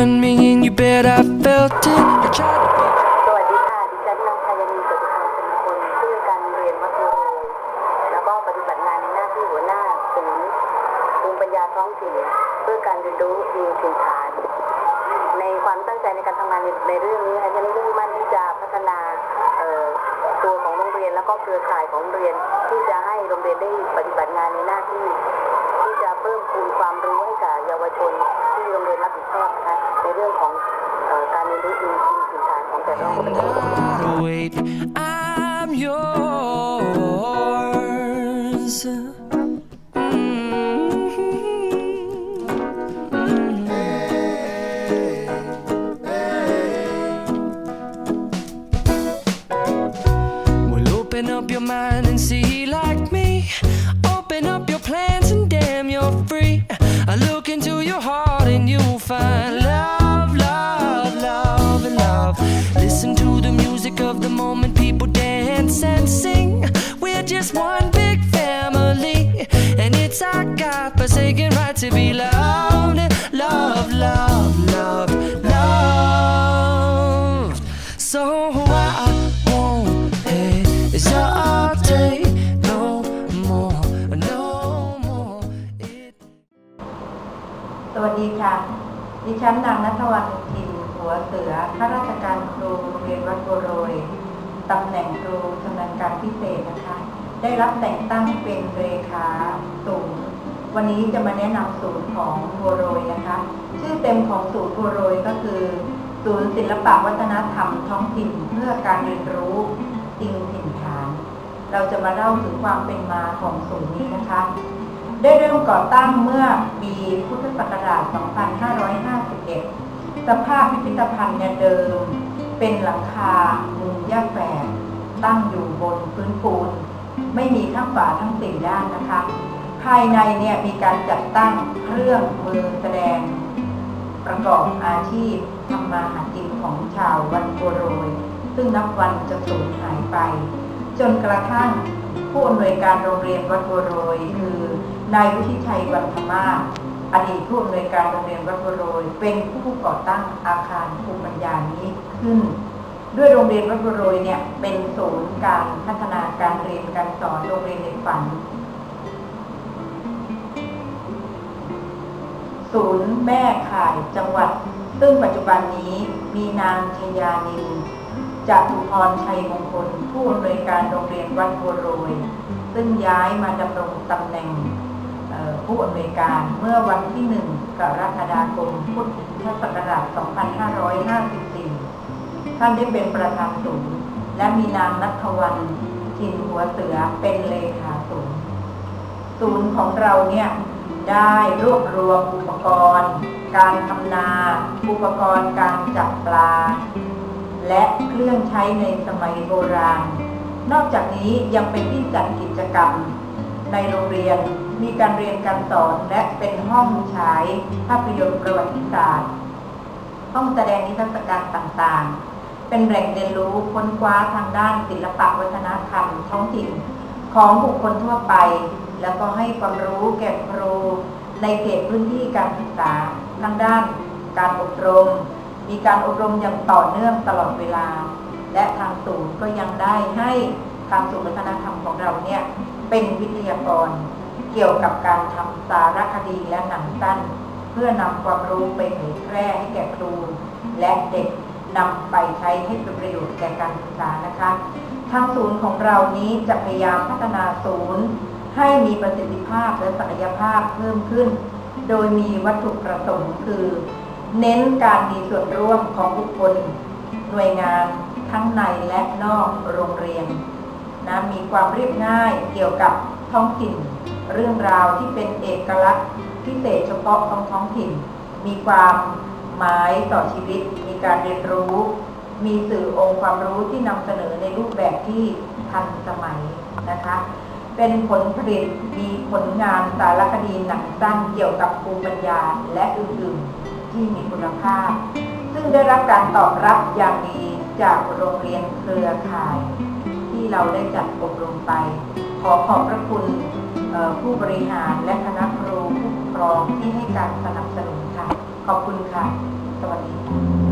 bet I felt it. I tried to สวัสดีค่ะ ดิฉันนางชายนีจตุคามเป็นคนชื่อการเรียนวัดโพโรยแล้วก็ปฏิบัติงานในหน้าที่หัวหน้าศูนย์ภูมิปัญญาท้องถิ่นเพื่อการเรียนรู้ดีถิ่นฐาน ในความตั้งใจในการทำงานในในเรื่องนี้นะคะฉันมุ่งมั่นที่จะพัฒนาเอ่อตัวของโรงเรียนแล้วก็เครือข่ายของโรงเรียนที่จะให้โรงเรียนได้ปฏิบัติงานในหน้าที่ ที่จะเพิ่มพูนความรู้ให้กับเยาวชนที่โรงเรียนรับผิดชอบนะคะ รื่องของเอ่อการเรียนรู้ดีถิ่นฐานของแต่ละโรงเรียน Gotta wait. I'm yours. Well, open up your mind and it's our God forsaken right to be loved. Love, love, love, loved. So why won't hesitate no more, no more. It สวัสดีค่ะ ดิฉันนางนัทวันทินหัวเสือข้าราชการครูโรงเรียนวัดบัวโรยตำแหน่งครูชำนาญการพิเศษนะคะ ได้รับแต่งตั้งเป็นเลขาศูนย์วันนี้จะมาแนะนำศูนย์ของบัวโรยนะคะ ชื่อเต็มของศูนย์บัวโรยก็คือ ศูนย์ศิลปวัฒนธรรมท้องถิ่นเพื่อการเรียนรู้จริงถิ่นฐาน เราจะมาเล่าถึงความเป็นมาของศูนย์นี้นะคะ ได้เริ่มก่อตั้งเมื่อปีพุทธศักราช 2551 สภาพพิพิธภัณฑ์เนี่ยเดิม เป็นหลังคามุงหญ้าแฝกตั้งอยู่บนพื้นปูน ไม่มีทั้งฝาทั้งสี่ด้านนะคะ ภายในเนี่ยมีการจัดตั้งเครื่องมือแสดง ประกอบอาชีพทำมาหากินของชาววัดโบวโรย ซึ่งนับวันจะสูญหายไป จนกระทั่งผู้อำนวยการโรงเรียนวัดบัวโรย คือนายวุฒิชัยวันธมาอดีตผู้อำนวยการโรงเรียนวัดบัวโรย เป็นผู้ก่อตั้งอาคารภูมิปัญญานี้ขึ้น ด้วยโรงเรียนวัดบัวโรยเนี่ยเป็นศูนย์การพัฒนาการเรียนการสอนโรงเรียนในฝัน ศูนย์แม่ข่ายจังหวัด ซึ่งปัจจุบันนี้มีนางชยานินจตุพรชัยมงคล ผู้อำนวยการโรงเรียนวัดบัวโรย ซึ่งย้ายมาดำรงตำแหน่งผู้อำนวยการเมื่อวันที่ 1 กรกฎาคมพุทธศักราช 2554 ท่านได้เป็นประธานศูนย์และมีนางนัทวันทินหัวเสือเป็นเลขาศูนย์ศูนย์ของเราเนี่ยได้รวบรวมอุปกรณ์ การทำนา อุปกรณ์การจับปลา และเครื่องใช้ในสมัยโบราณ นอกจากนี้ยังเป็นที่จัดกิจกรรม ในโรงเรียนมีการเรียนการสอนและเป็นห้องฉายภาพยนตร์ประวัติศาสตร์ ห้องแสดงนิทรรศการต่างๆ เป็นแหล่งเรียนรู้ค้นคว้าทางด้านศิลปะวัฒนธรรมท้องถิ่นของบุคคลทั่วไป แล้วก็ให้ความรู้แก่ครูในเขตพื้นที่การศึกษาทางด้านการอบรม มีการอบรมอย่างต่อเนื่องตลอดเวลา และทางศูนย์ก็ยังได้ให้ทางศูนย์วัฒนธรรมของเราเนี่ยเป็นวิทยากร เกี่ยวกับการทำสารคดีและหนังสั้น เพื่อนำความรู้ไปเผยแพร่ให้แก่ครูและเด็ก นำไปใช้ให้เป็นประโยชน์แก่การศึกษานะคะ ทางศูนย์ของเรานี้จะพยายามพัฒนาศูนย์ ให้มีประสิทธิภาพและศักยภาพเพิ่มขึ้น โดยมีวัตถุประสงค์คือ เน้นการมีส่วนร่วมของบุคคล หน่วยงานทั้งในและนอกโรงเรียนนะมีความเรียบง่ายเกี่ยวกับท้องถิ่น เรื่องราวที่เป็นเอกลักษณ์พิเศษเฉพาะของท้องถิ่น มีความ หมายต่อชีวิต มีการเรียนรู้ มีสื่อองค์ความรู้ที่นำเสนอในรูปแบบที่ทันสมัยนะคะ เป็นผลผลิตมีผลงานสารคดีหนังสั้นเกี่ยวกับภูมิปัญญาและอื่นๆที่มีคุณภาพ ซึ่งได้รับการตอบรับอย่างดีจากโรงเรียนเครือข่าย ที่เราได้จัดอบรมไป ขอขอบพระคุณผู้บริหารและคณะครูผู้ปกครองที่ให้การสนับสนุนค่ะ ขอบคุณค่ะ สวัสดี